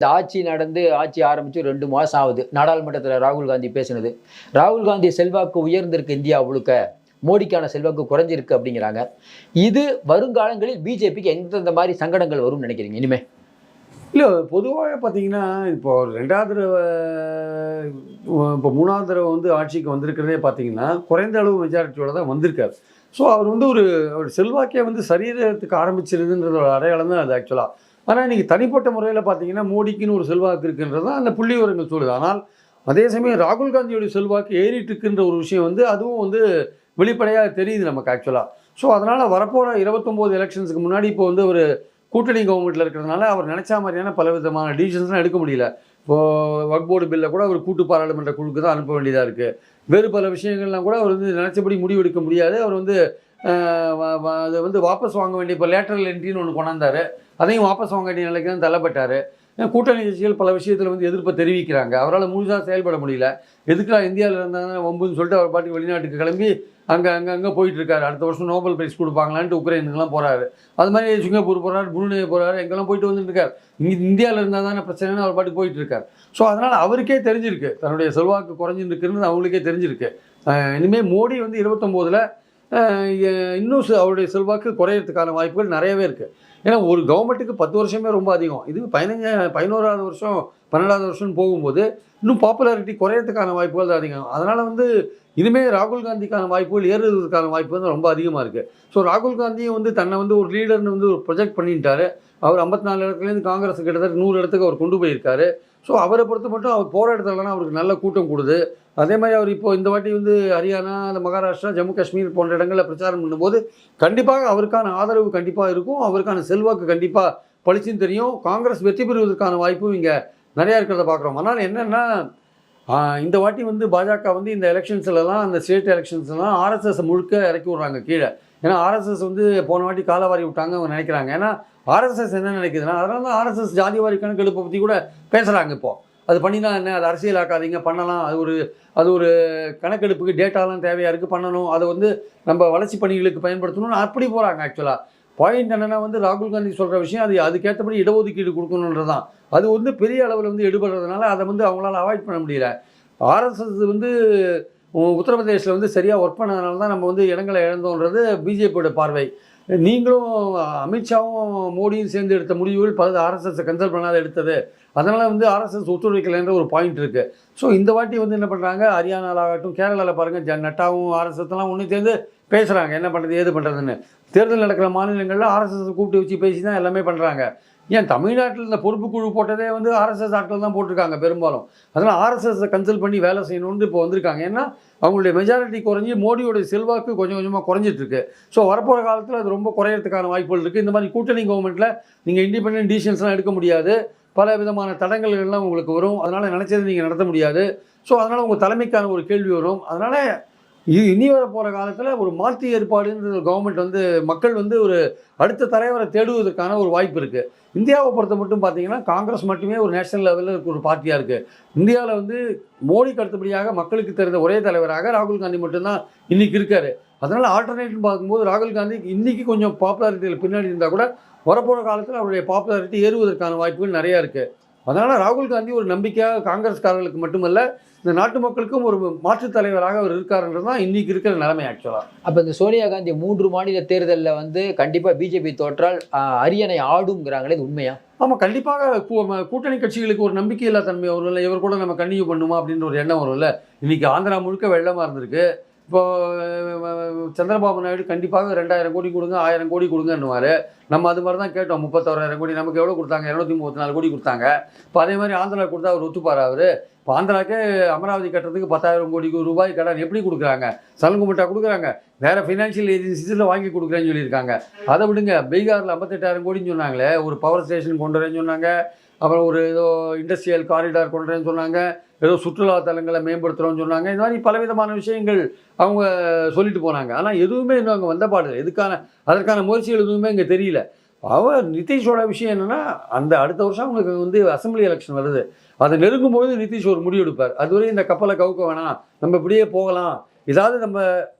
இந்த ஆட்சி நடந்து ஆட்சி ஆரம்பித்து ரெண்டு மாதம் ஆகுது. நாடாளுமன்றத்தில் ராகுல் காந்தி பேசினது. ராகுல் காந்தி செல்வாக்கு உயர்ந்திருக்கு இந்தியா முழுக்க. மோடிக்கான செல்வாக்கு குறைஞ்சிருக்கு அப்படிங்கிறாங்க. இது வருங்காலங்களில் பிஜேபிக்கு எந்தெந்த மாதிரி சங்கடங்கள் வரும்னு நினைக்கிறீங்க? இனிமே. இல்லை பொதுவாக பார்த்தீங்கன்னா இப்போ ரெண்டாவது தடவை இப்போ மூணாவது தடவை வந்து ஆட்சிக்கு வந்திருக்கிறதே பார்த்தீங்கன்னா குறைந்த அளவு மெஜாரிட்டியோட தான் வந்திருக்காரு. ஸோ அவர் வந்து ஒரு அவர் செல்வாக்கே வந்து சரீரத்துக்கு ஆரம்பிச்சிருதுன்றது ஒரு அடையாளம் தான் அது ஆக்சுவலாக ஆனால் இன்றைக்கி தனிப்பட்ட முறையில் பார்த்தீங்கன்னா மோடிக்குன்னு ஒரு செல்வாக்கு இருக்குன்றது தான் அந்த புள்ளி விவரங்கள் சொல்லுது. ஆனால் அதே சமயம் ராகுல் காந்தியோட செல்வாக்கு ஏறிட்டுருக்குன்ற ஒரு விஷயம் வந்து அதுவும் வந்து வெளிப்படையாக தெரியுது நமக்கு ஆக்சுவலாக ஸோ அதனால் வரப்போகிற இருபத்தொம்போது எலெக்ஷன்ஸுக்கு முன்னாடி இப்போ வந்து ஒரு கூட்டணி கவர்மெண்ட்டில் இருக்கிறதுனால அவர் நினச்ச மாதிரியான பல விதமான டிசிஷன்ஸ்லாம் எடுக்க முடியல. இப்போது வக் போர்டு பில்லை கூட அவர் கூட்டு பாராளுமன்ற குழுக்கு தான் அனுப்ப வேண்டியதாக இருக்குது வேறு பல விஷயங்கள்லாம் கூட அவர் வந்து நினச்சபடி முடிவெடுக்க முடியாது. அவர் வந்து அதை வந்து வாபஸ் வாங்க வேண்டிய இப்போ லேட்டரல் என்ட்ரின்னு ஒன்று கொண்டாந்தார். அதையும் வாபஸ் வாங்க வேண்டிய நிலைக்கு தான் தள்ளப்பட்டார். கூட்டணி கட்சிகள் பல விஷயத்தில் வந்து எதிர்ப்பை தெரிவிக்கிறாங்க. அவரால் முழுசாக செயல்பட முடியல. எதுக்குடா இந்தியாவில் இருந்தாங்க வம்புன்னு சொல்லிட்டு அவர் பாட்டுக்கு வெளிநாட்டுக்கு கிளம்பி அங்கே அங்கே அங்கே போயிட்டுருக்காரு. அடுத்த வருஷம் நோபல் பிரைஸ் கொடுப்பாங்களான்ட்டு உக்ரைனுக்குலாம் போகிறாரு அது மாதிரி சிங்கப்பூர் போகிறாரு புருனே போகிறாரு எங்கெல்லாம் போயிட்டு வந்துட்டு இங்கே இந்தியாவில் இருந்தால் தானே பிரச்சனைன்னு அவர் பாட்டுக்கு போயிட்டுருக்கார். ஸோ அதனால் அவருக்கே தெரிஞ்சிருக்கு. தன்னுடைய செல்வாக்கு குறைஞ்சிருக்குன்னு அவங்களுக்கே தெரிஞ்சிருக்கு. இனிமேல் மோடி வந்து இருபத்தொம்போதில் இன்னும் அவருடைய செல்வாக்கு குறையிறதுக்கான வாய்ப்புகள் நிறையவே இருக்குது ஏன்னா ஒரு கவர்மெண்ட்டுக்கு பத்து வருஷமே ரொம்ப அதிகம். இது பதினஞ்சு பதினோராவது வருஷம் பன்னெண்டாவது வருஷம் போகும்போது இன்னும் பாப்புலாரிட்டி குறையிறதுக்கான வாய்ப்புகள் தான் அதிகம். அதனால் வந்து இனிமேல் ராகுல் காந்திக்கான வாய்ப்புகள் ஏறுவதற்கான வாய்ப்பு வந்து ரொம்ப அதிகமாக இருக்குது ஸோ ராகுல் காந்தியும் வந்து தன்னை வந்து ஒரு லீடர்னு வந்து ஒரு ப்ரொஜெக்ட் பண்ணிட்டாரு. அவர் ஐம்பத்தி நாலு இடத்துலேருந்து காங்கிரஸ் கிட்டத்தட்ட நூறு இடத்துக்கு அவர் கொண்டு போயிருக்காரு. ஸோ அவரை பொறுத்த மட்டும் அவர் போகிற இடத்துலலாம் அவருக்கு நல்ல கூட்டம் கூடுது. அதே மாதிரி அவர் இப்போது இந்த வாட்டி வந்து ஹரியானா அந்த மகாராஷ்டிரா ஜம்மு காஷ்மீர் போன்ற இடங்களில் பிரச்சாரம் பண்ணும்போது கண்டிப்பாக அவருக்கான ஆதரவு கண்டிப்பாக இருக்கும். அவருக்கான செல்வாக்கு கண்டிப்பாக பளிச்சுன்னு தெரியும். காங்கிரஸ் வெற்றி பெறுவதற்கான வாய்ப்பும் இங்கே நிறையா இருக்கிறத பார்க்குறோம். ஆனால் என்னென்னா இந்த வாட்டி வந்து பாஜக வந்து இந்த எலெக்ஷன்ஸ்லலாம் அந்த ஸ்டேட் எலெக்ஷன்ஸ்லாம் ஆர்எஸ்எஸ் முழுக்க இறக்கி விட்றாங்க கீழே. ஏன்னா ஆர்எஸ்எஸ் வந்து போன வாட்டி காலவாரி விட்டாங்க அவங்க நினைக்கிறாங்க. ஏன்னா ஆர்எஸ்எஸ் என்ன நினைக்குதுன்னா அதனால தான் ஆர்எஸ்எஸ் ஜாதிவாரி கணக்கெடுப்பை பற்றி கூட பேசுகிறாங்க இப்போது அது பண்ணினா என்ன? அது அரசியலாக்காதீங்க பண்ணலாம். அது ஒரு அது ஒரு கணக்கெடுப்புக்கு டேட்டாலாம் தேவையாக இருக்குது பண்ணணும். அதை வந்து நம்ம வளர்ச்சி பணிகளுக்கு பயன்படுத்தணும்னு அப்படி போகிறாங்க ஆக்சுவலாக பாயிண்ட் என்னென்னா வந்து ராகுல் காந்தி சொல்கிற விஷயம் அது அதுக்கேற்றபடி இடஒதுக்கீடு கொடுக்கணுன்றது தான். அது வந்து பெரிய அளவில் வந்து எடுபடுறதுனால அதை வந்து அவங்களால அவாய்ட் பண்ண முடியல. ஆர்எஸ்எஸ் வந்து உத்தரப்பிரதேசில் வந்து சரியாக ஒர்க் பண்ணதுனால தான் நம்ம வந்து இடங்களை இழந்தோன்றது பிஜேபியோட பார்வை. நீங்களும் அமித்ஷாவும் மோடியும் சேர்ந்து எடுத்த முடிவுகள் பல ஆர்எஸ்எஸ் கன்சல்ட் பண்ணாத எடுத்தது. அதனால் வந்து ஆர்எஸ்எஸ் ஒத்துழைக்கலைன்ற ஒரு பாயிண்ட் இருக்குது ஸோ இந்த வாட்டி வந்து என்ன பண்ணுறாங்க ஹரியானாவில் ஆகட்டும் கேரளாவில் பாருங்கள் ஜ நட்டாவும் ஆர்எஸ்எஸ்லாம் ஒன்று சேர்ந்து பேசுகிறாங்க என்ன பண்ணுறது ஏது பண்ணுறதுன்னு தேர்தல் நடக்கிற மாநிலங்களில் ஆர்எஸ்எஸ் கூப்பிட்டு வச்சு பேசி தான் எல்லாமே பண்ணுறாங்க ஏன் தமிழ்நாட்டில் இந்த பொறுப்பு குழு போட்டதே வந்து ஆர்எஸ்எஸ் ஆட்கள் தான் போட்டிருக்காங்க பெரும்பாலும். அதனால் ஆர்எஸ்எஸ்ஸை கன்சல்ட் பண்ணி வேலை செய்யணும்னு இப்போ வந்திருக்காங்க. ஏன்னா அவங்களுடைய மெஜாரிட்டி குறைஞ்சி மோடியோட செல்வாக்கு கொஞ்சம் கொஞ்சமாக குறைஞ்சிட்ருக்கு. ஸோ வரப்போகிற காலத்தில் அது ரொம்ப குறையிறதுக்கான வாய்ப்புகள் இருக்குது இந்த மாதிரி கூட்டணி கவர்மெண்ட்டில் நீங்கள் இண்டிபெண்டன்ட் டிசிஷன்ஸ்லாம் எடுக்க முடியாது. பல விதமான தடங்கல்கள்லாம் உங்களுக்கு வரும். அதனால் நினச்சதை நீங்கள் நடத்த முடியாது. ஸோ அதனால் உங்கள் தலைமைக்கான ஒரு கேள்வி வரும். அதனால் இது இனி வர போகிற காலத்தில் ஒரு மாற்று ஏற்பாடுன்ற கவர்மெண்ட் வந்து மக்கள் வந்து ஒரு அடுத்த தலைவரை தேடுவதற்கான ஒரு வாய்ப்பு இருக்குது இந்தியாவை பொறுத்த மட்டும் பார்த்தீங்கன்னா காங்கிரஸ் மட்டுமே ஒரு நேஷனல் லெவலில் இருக்க ஒரு பார்ட்டியாக இருக்குது இந்தியாவில் வந்து மோடிக்கு அடுத்தபடியாக மக்களுக்கு தெரிந்த ஒரே தலைவராக ராகுல் காந்தி மட்டும்தான் இன்றைக்கி இருக்காரு. அதனால் ஆல்டர்னேட்டிவ் பார்க்கும்போது ராகுல் காந்தி இன்றைக்கி கொஞ்சம் பாப்புலாரிட்டியில் பின்னாடி இருந்தால் கூட வரப்போகிற காலத்தில் அவருடைய பாப்புலாரிட்டி ஏறுவதற்கான வாய்ப்புகள் நிறையா இருக்குது அதனால் ராகுல் காந்தி ஒரு நம்பிக்கையாக காங்கிரஸ்காரர்களுக்கு மட்டுமல்ல இந்த நாட்டு மக்களுக்கும் ஒரு மாற்றுத் தலைவராக அவர் இருக்காருன்றது தான் இன்னைக்கு இருக்கிற நிலைமை ஆக்சுவலாக அப்போ இந்த சோனியா காந்தி மூன்று மாநில தேர்தலில் வந்து கண்டிப்பாக பிஜேபி தோற்றால் அரியணை ஆடுங்கிறாங்களே இது உண்மையா? ஆமாம் கண்டிப்பாக கூட்டணி கட்சிகளுக்கு ஒரு நம்பிக்கையில்லா தன்மை வரும்ல இவர் கூட நம்ம கண்டினியூ பண்ணுமா அப்படின்ற ஒரு எண்ணம் வரும்ல. இன்னைக்கு ஆந்திரா முழுக்க வெள்ளமாக இருந்திருக்கு. இப்போ சந்திரபாபு நாயுடு கண்டிப்பாக ரெண்டாயிரம் கோடி கொடுங்க ஆயிரம் கோடி கொடுங்கன்னுவார். நம்ம அது மாதிரி தான் கேட்டோம். முப்பத்தோராயிரம் கோடி நமக்கு எவ்வளோ கொடுத்தாங்க? இரநூத்தி முப்பத்தி நாலு கோடி கொடுத்தாங்க. இப்போ அதே மாதிரி ஆந்திரா கொடுத்தா அவர் ஒத்துப்பார் அவர்? இப்போ ஆந்திராக்கே அமராவதி கட்டுறதுக்கு பத்தாயிரம் கோடி ரூபாய் கடன் எப்படி கொடுக்குறாங்க? சலங்குமுட்டா கொடுக்குறாங்க. வேறு ஃபினான்ஷியல் ஏஜென்சிஸில் வாங்கி கொடுக்குறேன்னு சொல்லியிருக்காங்க. அதை விடுங்க. பீகாரில் ஐம்பத்தெட்டாயிரம் கோடின்னு சொன்னாங்களே. ஒரு பவர் ஸ்டேஷன் கொண்டு வரேன்னு சொன்னாங்க. அப்புறம் ஒரு ஏதோ இண்டஸ்ட்ரியல் காரிடார் கொண்டுறேன்னு சொன்னாங்க. ஏதோ சுற்றுலா தலங்களை மேம்படுத்துகிறோம்னு சொன்னாங்க. இந்த மாதிரி பலவிதமான விஷயங்கள் அவங்க சொல்லிட்டு போனாங்க. ஆனால் எதுவுமே இன்னும் அங்கே வந்த பாடு எதுக்கான அதற்கான முயற்சிகள் எதுவுமே இங்கே தெரியல. அவர் நிதிஷோட விஷயம் என்னென்னா அந்த அடுத்த வருஷம் அவங்களுக்கு வந்து அசெம்பிளி எலெக்ஷன் வருது. அதை நெருங்கும் போது நிதிஷ் ஒரு முடிவு எடுப்பார். அதுவரை இந்த கப்பலை கவுக்க வேணாம். நம்ம இப்படியே போகலாம். ஏதாவது நம்ம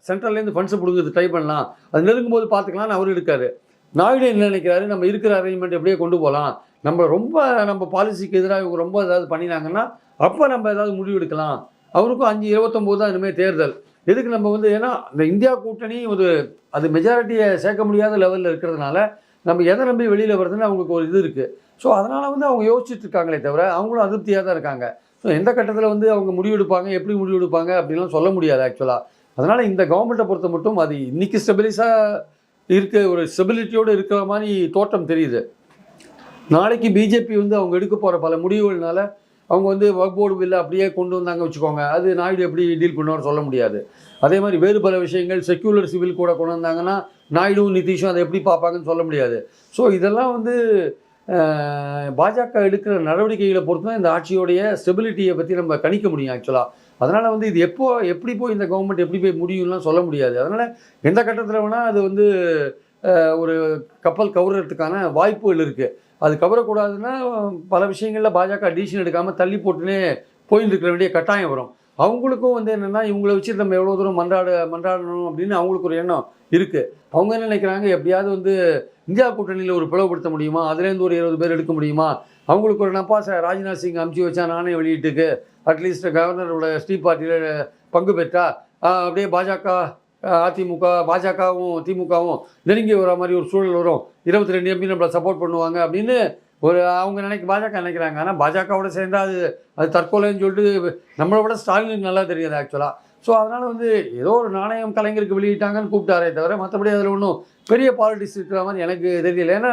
சென்ட்ரல்லேருந்து ஃபண்ட்ஸ் பிடுங்கிறது ட்ரை பண்ணலாம். அது நெருங்கும் போது பார்த்துக்கலாம்னு அவர் எடுக்காரு. நாயுடு என்ன நினைக்கிறாரு? நம்ம இருக்கிற அரேஞ்ச்மெண்ட் எப்படியே கொண்டு போகலாம். நம்ம ரொம்ப நம்ம பாலிசிக்கு எதிராக இவங்க ரொம்ப ஏதாவது பண்ணினாங்கன்னா அப்போ நம்ம ஏதாவது முடிவு எடுக்கலாம் அவருக்கும் அஞ்சு இருபத்தொம்போது தான் இனிமேல் தேர்தல். எதுக்கு நம்ம வந்து ஏன்னா இந்த இந்தியா கூட்டணி ஒரு அது மெஜாரிட்டியை சேர்க்க முடியாத லெவலில் இருக்கிறதுனால நம்ம எதை நம்பி வெளியில் வருதுன்னு அவங்களுக்கு ஒரு இது இருக்குது ஸோ அதனால் வந்து அவங்க யோசிச்சுட்டு இருக்காங்களே தவிர அவங்களும் அதிருப்தியாக தான் இருக்காங்க. ஸோ எந்த கட்டத்தில் வந்து அவங்க முடிவெடுப்பாங்க எப்படி முடிவெடுப்பாங்க அப்படின்லாம் சொல்ல முடியாது ஆக்சுவலாக அதனால் இந்த கவர்மெண்ட்டை பொறுத்த மட்டும் அது இன்றைக்கி ஸ்டெபிலிஸாக இருக்க ஒரு ஸ்டெபிலிட்டியோடு இருக்கிற மாதிரி தோட்டம் தெரியுது. நாளைக்கு பிஜேபி வந்து அவங்க எடுக்க போகிற பல முடிவுகள்னால அவங்க வந்து ஒர்க் போர்டு பில்லை அப்படியே கொண்டு வந்தாங்க வச்சுக்கோங்க. அது நாயுடு எப்படி டீல் பண்ணுவார் சொல்ல முடியாது. அதே மாதிரி வேறு பல விஷயங்கள் செக்யூலர் சிவில் கூட கொண்டு வந்தாங்கன்னா நாயுடுவும் நிதிஷும் அதை எப்படி பார்ப்பாங்கன்னு சொல்ல முடியாது. ஸோ இதெல்லாம் வந்து பாஜக எடுக்கிற நடவடிக்கைகளை பொறுத்து தான் இந்த ஆட்சியோடைய ஸ்டெபிலிட்டியை பற்றி நம்ம கணிக்க முடியும் ஆக்சுவலாக அதனால் வந்து இது எப்போ எப்படி போய் இந்த கவர்மெண்ட் எப்படி போய் முடியும்லாம் சொல்ல முடியாது. அதனால் எந்த கட்டத்தில் வேணால் அது வந்து ஒரு கப்பல் கவுறதுக்கான வாய்ப்புகள் இருக்குது அது கவரக்கூடாதுன்னா பல விஷயங்களில் பாஜக டிசிஷன் எடுக்காமல் தள்ளி போட்டுனே போயின்னு இருக்கிற வேண்டிய கட்டாயம் வரும். அவங்களுக்கும் வந்து என்னென்னா இவங்களை வச்சு நம்ம எவ்வளோ தூரம் மன்றாட மன்றாடணும் அப்படின்னு அவங்களுக்கு ஒரு எண்ணம் இருக்குது அவங்க என்ன நினைக்கிறாங்க எப்படியாவது வந்து இந்தியா கூட்டணியில் ஒரு பிளவுபடுத்த முடியுமா? அதுலேருந்து ஒரு இருபது பேர் எடுக்க முடியுமா? அவங்களுக்கு ஒரு நப்பா சார் ராஜ்நாத் சிங் அமுச்சு வச்சா நானே வெளியிட்டுக்கு அட்லீஸ்ட் கவர்னரோட ஸ்ரீ பார்ட்டியில் பங்கு பெற்றா அப்படியே பாஜக அதிமுக பாஜகவும் திமுகவும் நெருங்கி வர மாதிரி ஒரு சூழல் வரும். இருபத்தி ரெண்டு எம்பி நம்மளை சப்போர்ட் பண்ணுவாங்க அப்படின்னு ஒரு அவங்க நினைக்க பாஜக நினைக்கிறாங்க. ஆனால் பாஜகவோட சேர்ந்தா அது அது தற்கொலைன்னு சொல்லிட்டு நம்மளை விட ஸ்டாலினுக்கு நல்லா தெரியாது ஆக்சுவலாக ஸோ அதனால் வந்து ஏதோ ஒரு நாணயம் கலைஞருக்கு வெளியிட்டாங்கன்னு கூப்பிட்டாரே தவிர மற்றபடி அதில் ஒன்றும் பெரிய பாலிட்டிக்ஸ் இருக்கிற மாதிரி எனக்கு தெரியல. ஏன்னா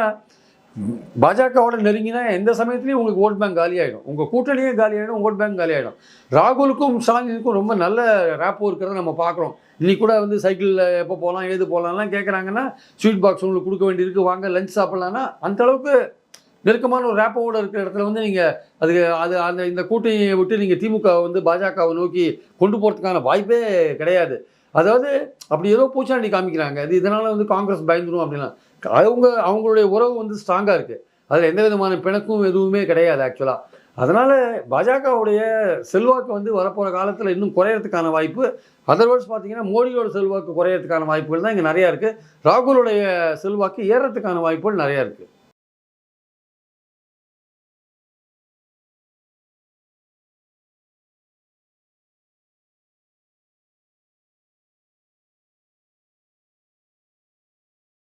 பாஜகவோட நெருங்கினா எந்த சமயத்துலையும் உங்களுக்கு ஓட் பேங்க் காலி ஆகிடும் உங்கள் கூட்டணியே காலி ஆகிடும் ஓட் பேங்க் காலி ஆகிடும் ராகுலுக்கும் ஸ்டாலினுக்கும் ரொம்ப நல்ல ரேப்போ இருக்கிறத நம்ம பார்க்குறோம். இன்னைக்கு கூட வந்து சைக்கிளில் எப்போ போகலாம் ஏது போகலாம்லாம் கேட்குறாங்கன்னா ஸ்வீட் பாக்ஸ் உங்களுக்கு கொடுக்க வேண்டியிருக்கு. வாங்க லஞ்ச் சாப்பிட்லான்னா அந்த அளவுக்கு நெருக்கமான ஒரு ரேப்போட இருக்கிற இடத்துல வந்து நீங்கள் அதுக்கு அது அந்த இந்த கூட்டணியை விட்டு நீங்கள் திமுக வந்து பாஜகவை நோக்கி கொண்டு போகிறதுக்கான வாய்ப்பே கிடையாது. அதாவது அப்படி ஏதோ பூச்சாண்டி காமிக்கிறாங்க. அது இதனால் வந்து காங்கிரஸ் பயந்துரும் அப்படின்லாம். அவங்க அவங்களுடைய உறவு வந்து ஸ்ட்ராங்காக இருக்குது அதில் எந்த விதமான பிணக்கும் எதுவுமே கிடையாது ஆக்சுவலாக அதனால் பாஜகவுடைய செல்வாக்கு வந்து வரப்போகிற காலத்தில் இன்னும் குறையறதுக்கான வாய்ப்பு அதர்வைஸ் பார்த்தீங்கன்னா மோடியோட செல்வாக்கு குறையறதுக்கான வாய்ப்புகள் தான் இங்கே நிறையா இருக்குது ராகுலுடைய செல்வாக்கு ஏறத்துக்கான வாய்ப்புகள் நிறையா இருக்குது